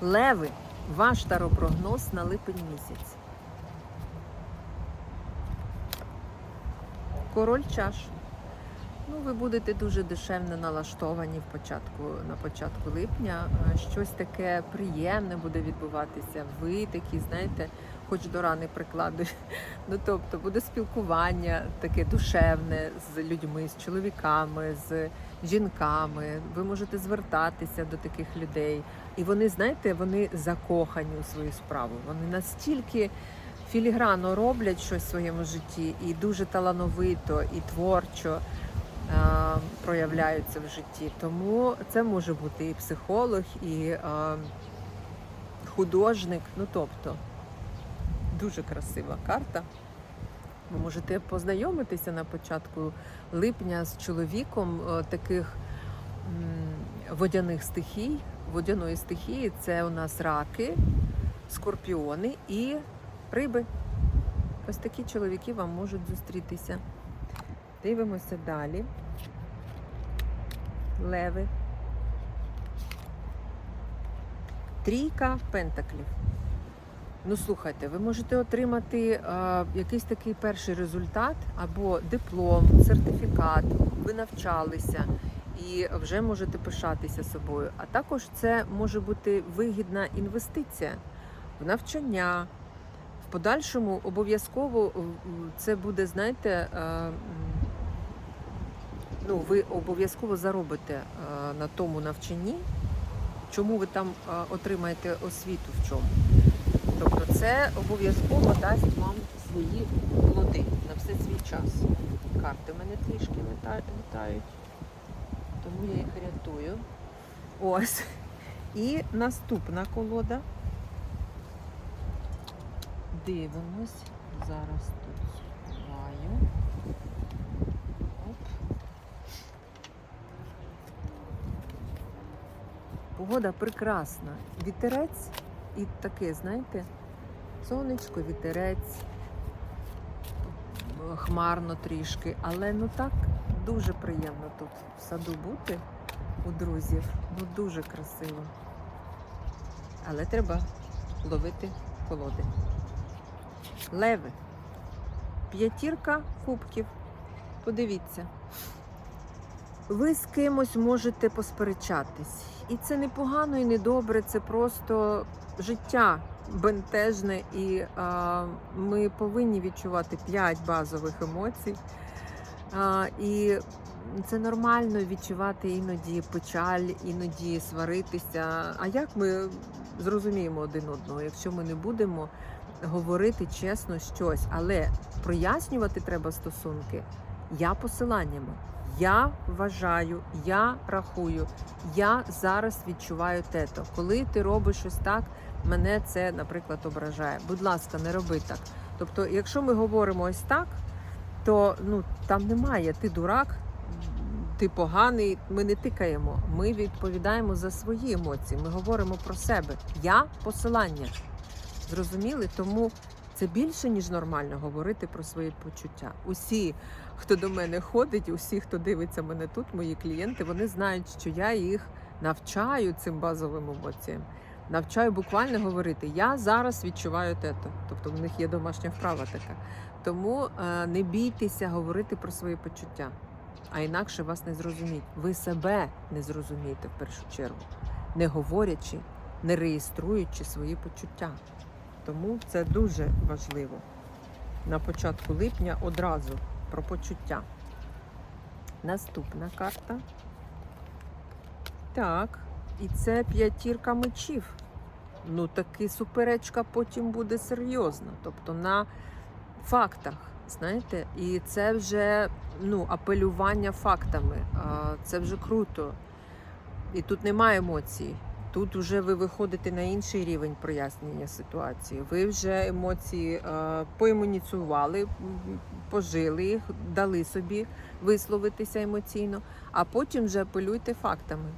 Леви, ваш таропрогноз на липень місяць. Король чаш. Ну, ви будете дуже душевно налаштовані в початку, на початку липня. Щось таке приємне буде відбуватися. Ви такі, знаєте, хоч до рани прикладу. Ну, тобто буде спілкування таке душевне з людьми, з чоловіками, з жінками. Ви можете звертатися до таких людей. І вони, знаєте, вони закохані у свою справу. Вони настільки філігранно роблять щось в своєму житті і дуже талановито і творчо е, проявляються в житті. Тому це може бути і психолог, і е, художник. Ну тобто дуже красива карта. Ви можете познайомитися на початку липня з чоловіком е, таких водяних стихій. Водяної стихії це у нас раки, скорпіони і риби. Ось такі чоловіки вам можуть зустрітися. Дивимося далі. Леви. Трійка пентаклів. Ну, слухайте, ви можете отримати е, якийсь такий перший результат або диплом, сертифікат, ви навчалися і вже можете пишатися собою. А також це може бути вигідна інвестиція в навчання. В подальшому обов'язково це буде, знаєте, е, ну, ви обов'язково заробите е, на тому навчанні, чому ви там е, отримаєте освіту в чому. Тобто це обов'язково дасть вам свої плоди на все свій час. Карти в мене трішки літають, тому я їх рятую. Ось. І наступна колода. Дивимось. Зараз тут сховаю. Погода прекрасна. Вітерець і таке, знаєте, сонечко, вітерець, хмарно трішки, але ну так дуже приємно тут в саду бути у друзів. Ну дуже красиво. Але треба ловити колоди. Леви. П'ятірка кубків. Подивіться. Ви з кимось можете посперечатись. І це не погано і не добре, це просто життя бентежне, і а, ми повинні відчувати п'ять базових емоцій. А, і це нормально відчувати іноді печаль, іноді сваритися. А як ми зрозуміємо один одного, якщо ми не будемо говорити чесно щось, але прояснювати треба стосунки я посиланнями. Я вважаю, я рахую, я зараз відчуваю тето. Коли ти робиш щось так, мене це, наприклад, ображає. Будь ласка, не роби так. Тобто, якщо ми говоримо ось так, то ну там немає ти дурак, ти поганий. Ми не тикаємо. Ми відповідаємо за свої емоції. Ми говоримо про себе. Я посилання. Зрозуміли? Тому це більше ніж нормально говорити про свої почуття. Усі, хто до мене ходить, усі, хто дивиться мене тут, мої клієнти, вони знають, що я їх навчаю цим базовим емоціям. Навчаю буквально говорити Я зараз відчуваю тето. Тобто в них є домашня вправа така. Тому е, не бійтеся говорити про свої почуття, а інакше вас не зрозуміють. Ви себе не зрозумієте в першу чергу, не говорячи, не реєструючи свої почуття. Тому це дуже важливо. На початку липня одразу про почуття. Наступна карта. Так, і це п'ятірка мечів. Ну, таки суперечка потім буде серйозна. Тобто на фактах, знаєте, і це вже ну, апелювання фактами. Це вже круто. І тут немає емоцій. Тут вже ви виходите на інший рівень прояснення ситуації. Ви вже емоції е, поімуніцювали, пожили їх, дали собі висловитися емоційно, а потім вже апелюйте фактами.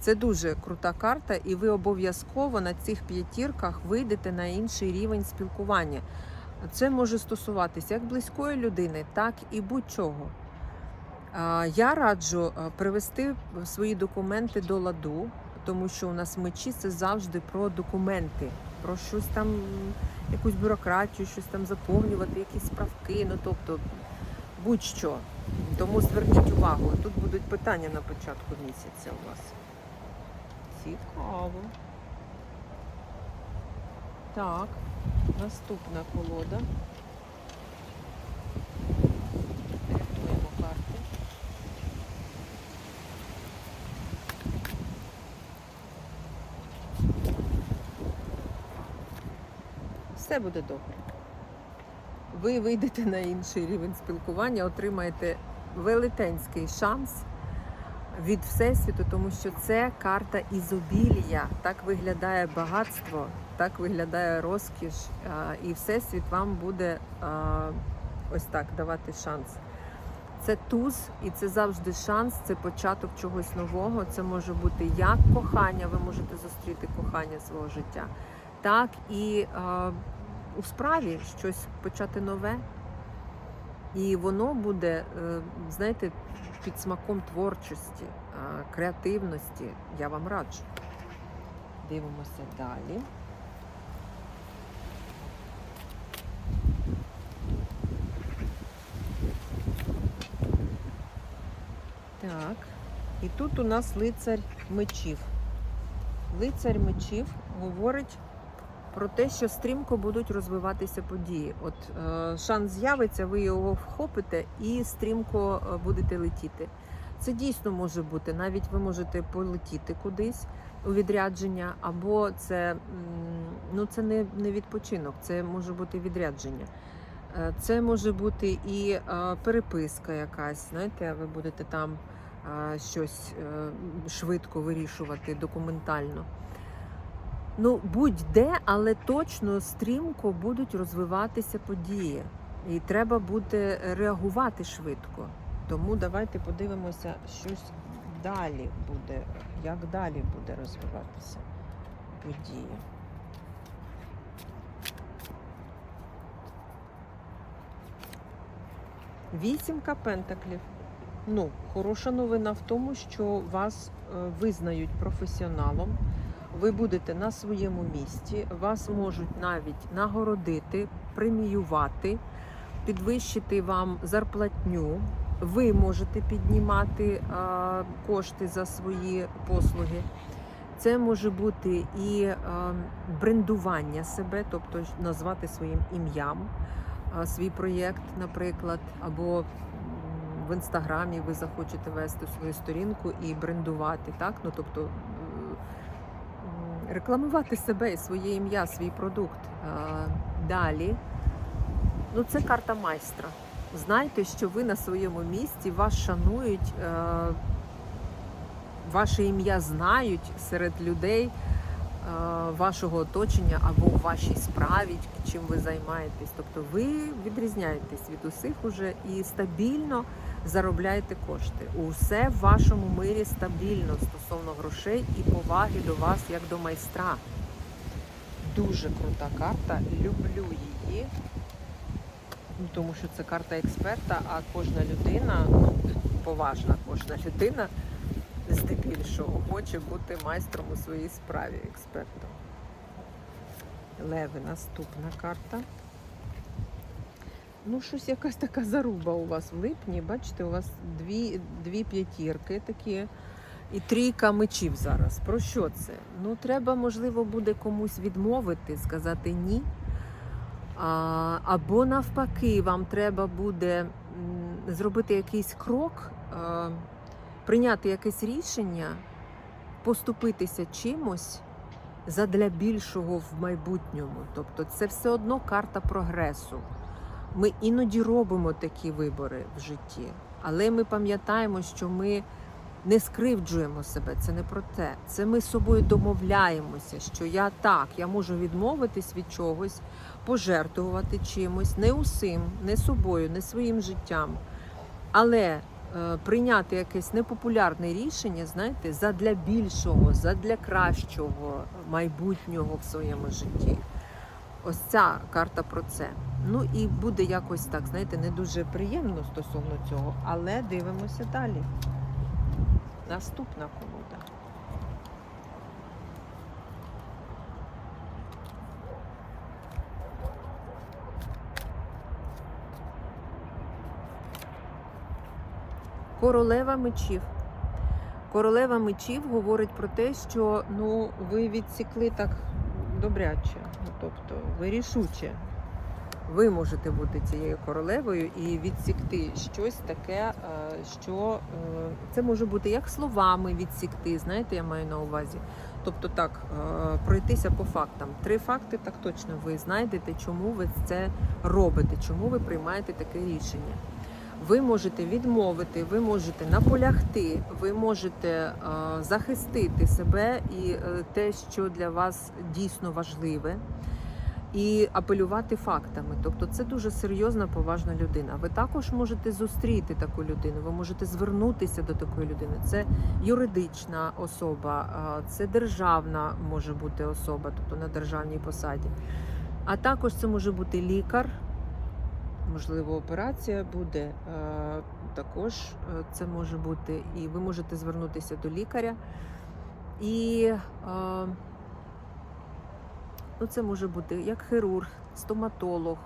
Це дуже крута карта, і ви обов'язково на цих п'ятірках вийдете на інший рівень спілкування. Це може стосуватися як близької людини, так і будь-чого. Я раджу е, привести свої документи до ладу, тому що у нас мечі це завжди про документи, про щось там, якусь бюрократію, щось там заповнювати, якісь справки, ну тобто будь-що. Тому зверніть увагу, тут будуть питання на початку місяця у вас. Цікаво. Так, наступна колода. Рятуємо карти. Все буде добре. Ви вийдете на інший рівень спілкування, отримаєте велетенський шанс від Всесвіту, тому що це карта ізобілія. Так виглядає багатство, так виглядає розкіш, і Всесвіт вам буде ось так давати шанс. Це туз, і це завжди шанс, це початок чогось нового. Це може бути як кохання, ви можете зустріти кохання свого життя, так і у справі щось почати нове. І воно буде, е, знаєте, під смаком творчості, креативності. Я вам раджу. Дивимося далі. Так. І тут у нас лицар мечів. Лицар мечів говорить про те, що стрімко будуть розвиватися події. От е, шанс з'явиться, ви його вхопите і стрімко е, будете летіти. Це дійсно може бути. Навіть ви можете полетіти кудись у відрядження, або це, ну, це не, не відпочинок, це може бути відрядження. Е, Це може бути і е, переписка якась, знаєте, ви будете там щось швидко вирішувати документально. Ну, будь-де, але точно стрімко будуть розвиватися події. І треба буде реагувати швидко. Тому давайте подивимося, щось далі буде, як далі буде розвиватися події. Вісімка пентаклів. Ну, хороша новина в тому, що вас е, визнають професіоналом. Ви будете на своєму місці, вас можуть навіть нагородити, преміювати, підвищити вам зарплатню. Ви можете піднімати а, кошти за свої послуги. Це може бути і а, брендування себе, тобто назвати своїм ім'ям свій проєкт, наприклад, або в інстаграмі ви захочете вести свою сторінку і брендувати, так? Ну тобто рекламувати себе і своє ім'я, свій продукт. Е, Далі, ну це карта майстра. Знайте, що ви на своєму місці, вас шанують, е, ваше ім'я знають серед людей е, вашого оточення або у вашій справі, чим ви займаєтесь. Тобто ви відрізняєтесь від усіх уже і стабільно заробляєте кошти. Усе в вашому мирі стабільно стосовно грошей і поваги до вас як до майстра. Дуже крута карта, люблю її. Тому що це карта експерта, а кожна людина, поважна кожна людина, здебільшого хоче бути майстром у своїй справі, експертом. Леви, наступна карта. Ну, щось якась така заруба у вас в липні. Бачите, у вас дві, дві п'ятірки такі і трійка мечів зараз. Про що це? Ну, треба, можливо, буде комусь відмовити, сказати ні. А, або навпаки, вам треба буде зробити якийсь крок, а, прийняти якесь рішення, поступитися чимось задля більшого в майбутньому. Тобто це все одно карта прогресу. Ми іноді робимо такі вибори в житті, але ми пам'ятаємо, що ми не скривджуємо себе. Це не про те. Це ми з собою домовляємося, що я так, я можу відмовитись від чогось, пожертвувати чимось, не усім, не собою, не своїм життям. Але е, прийняти якесь непопулярне рішення, знаєте, задля більшого, задля кращого майбутнього в своєму житті. Ось ця карта про це. Ну і буде якось так, знаєте, не дуже приємно стосовно цього, але дивимося далі. Наступна колода. Королева мечів. Королева мечів говорить про те, що ну, ви відсікли так добряче, ну, тобто ви рішуче. Ви можете бути цією королевою і відсікти щось таке, е, що е, це може бути як словами відсікти, знаєте, я маю на увазі. Тобто так, е, пройтися по фактам. Три факти так точно ви знайдете, чому ви це робите, чому ви приймаєте таке рішення. Ви можете відмовити, ви можете наполягти, ви можете захистити себе і те, що для вас дійсно важливе, і апелювати фактами. Тобто, це дуже серйозна, поважна людина. Ви також можете зустріти таку людину, ви можете звернутися до такої людини. Це юридична особа, це державна може бути особа, тобто на державній посаді. А також це може бути лікар можливо, операція буде. Також це може бути, і ви можете звернутися до лікаря. І ну, це може бути як хірург, стоматолог,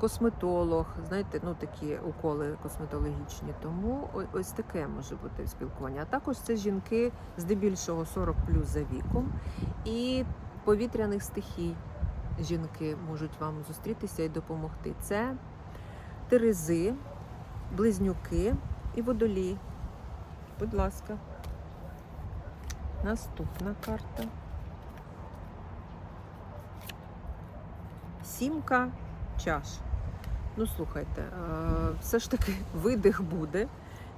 косметолог, знаєте, ну такі уколи косметологічні. Тому ось таке може бути спілкування. А також це жінки здебільшого 40 плюс за віком і повітряних стихій жінки можуть вам зустрітися і допомогти. Це терези, близнюки і водолій. Будь ласка. Наступна карта. Сімка чаш. Ну, слухайте, е, все ж таки видих буде,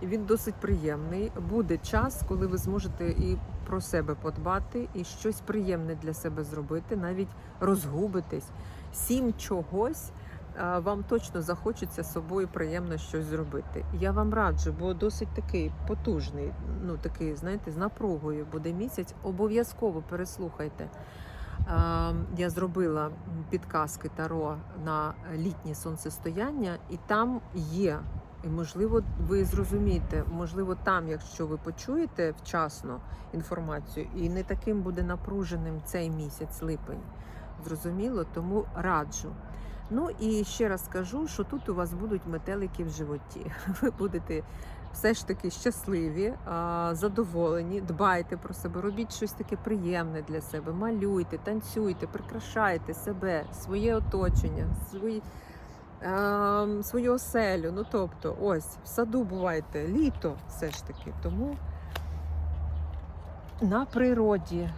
і він досить приємний. Буде час, коли ви зможете і про себе подбати, і щось приємне для себе зробити, навіть розгубитись. Сім чогось вам точно захочеться з собою приємно щось зробити. Я вам раджу, бо досить такий потужний, ну такий, знаєте, з напругою буде місяць. Обов'язково переслухайте. А, Я зробила підказки Таро на літнє сонцестояння, і там є. І можливо, ви зрозумієте, можливо, там, якщо ви почуєте вчасно інформацію, і не таким буде напруженим цей місяць, липень. Зрозуміло, тому раджу. Ну і ще раз скажу, що тут у вас будуть метелики в животі. Ви будете все ж таки щасливі, задоволені, дбайте про себе, робіть щось таке приємне для себе, малюйте, танцюйте, прикрашайте себе, своє оточення, свої. ем, Свою оселю, ну тобто, ось в саду бувайте, літо все ж таки. Тому на природі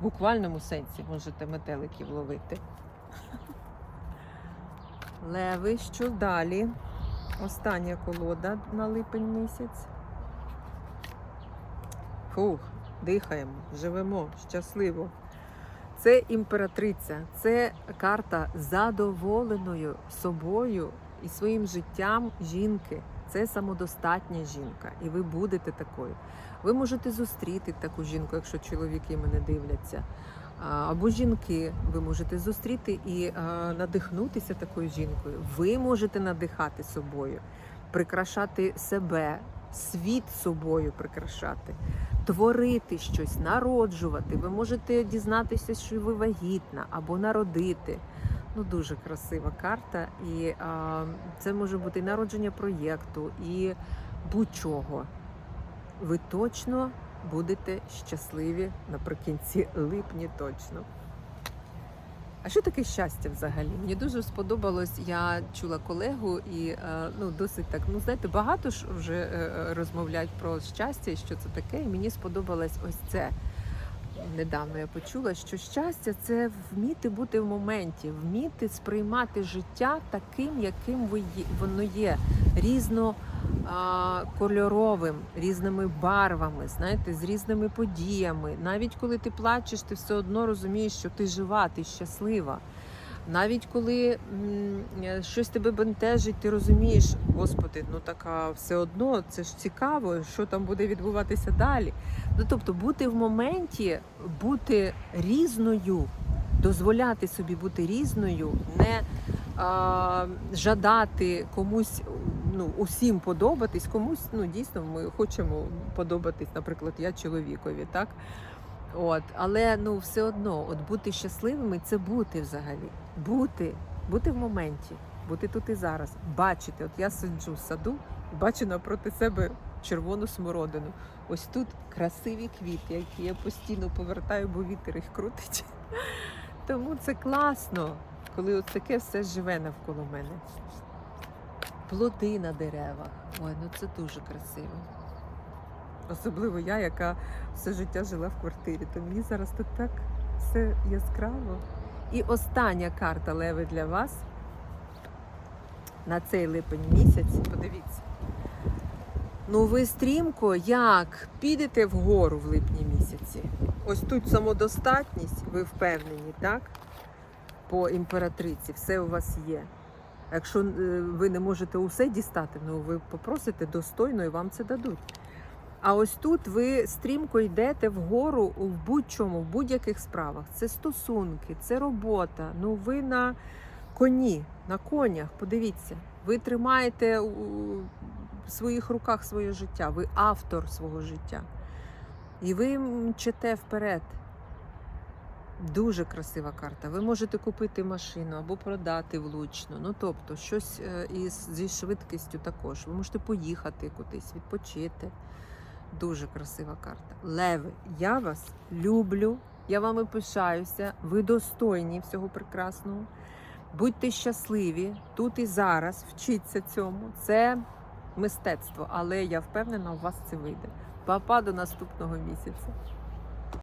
В буквальному сенсі можете метеликів ловити. Леви, що далі? Остання колода на липень місяць. Фух, дихаємо, живемо щасливо. Це імператриця, це карта задоволеною собою і своїм життям жінки. Це самодостатня жінка, і ви будете такою. Ви можете зустріти таку жінку, якщо чоловіки мене дивляться. Або жінки, ви можете зустріти і надихнутися такою жінкою. Ви можете надихати собою, прикрашати себе, світ собою прикрашати творити щось, народжувати. Ви можете дізнатися, що ви вагітна або народити. Ну, дуже красива карта. І а, це може бути і народження проєкту, і будь-чого. Ви точно будете щасливі наприкінці липня точно. А що таке щастя взагалі? Мені дуже сподобалось. Я чула колегу і е, ну досить так. Ну знаєте, багато ж вже е, е, розмовляють про щастя, і що це таке. І мені сподобалось ось це. Недавно я почула, що щастя це вміти бути в моменті, вміти сприймати життя таким, яким воно є, різно кольоровим, різними барвами, знаєте, з різними подіями. Навіть коли ти плачеш, ти все одно розумієш, що ти жива, ти щаслива. Навіть коли м, е, щось тебе бентежить, ти розумієш, господи, ну така все одно це ж цікаво, що там буде відбуватися далі. Ну тобто, бути в моменті, бути різною, дозволяти собі бути різною, не а, жадати комусь, ну усім подобатись, комусь ну дійсно ми хочемо подобатись, наприклад, я чоловікові, так. От, але ну все одно, от бути щасливими це бути взагалі. Бути, бути в моменті, бути тут і зараз, бачити. От я сиджу в саду, бачу напроти себе червону смородину. Ось тут красиві квіти, які я постійно повертаю, бо вітер їх крутить. Тому це класно, коли от таке все живе навколо мене. Плоди на деревах. Ой, ну це дуже красиво. Особливо я, яка все життя жила в квартирі, то мені зараз тут так все яскраво. І остання карта Леви для вас на цей липень місяць. Подивіться. Ну, ви стрімко як підете вгору в липні місяці. Ось тут самодостатність, ви впевнені, так? По імператриці, все у вас є. Якщо е, ви не можете усе дістати, ну ви попросите достойно і вам це дадуть. А ось тут ви стрімко йдете вгору в будь-чому, в будь-яких справах. Це стосунки, це робота. Ну ви на коні, на конях. Подивіться, ви тримаєте у своїх руках своє життя, ви автор свого життя. І ви мчите вперед. Дуже красива карта. Ви можете купити машину або продати влучно. Ну тобто, щось е, із зі швидкістю також. Ви можете поїхати кудись, відпочити. Дуже красива карта. Леви, я вас люблю, я вами пишаюся. Ви достойні всього прекрасного. Будьте щасливі тут і зараз. Вчіться цьому. Це мистецтво, але я впевнена, у вас це вийде. Папа до наступного місяця.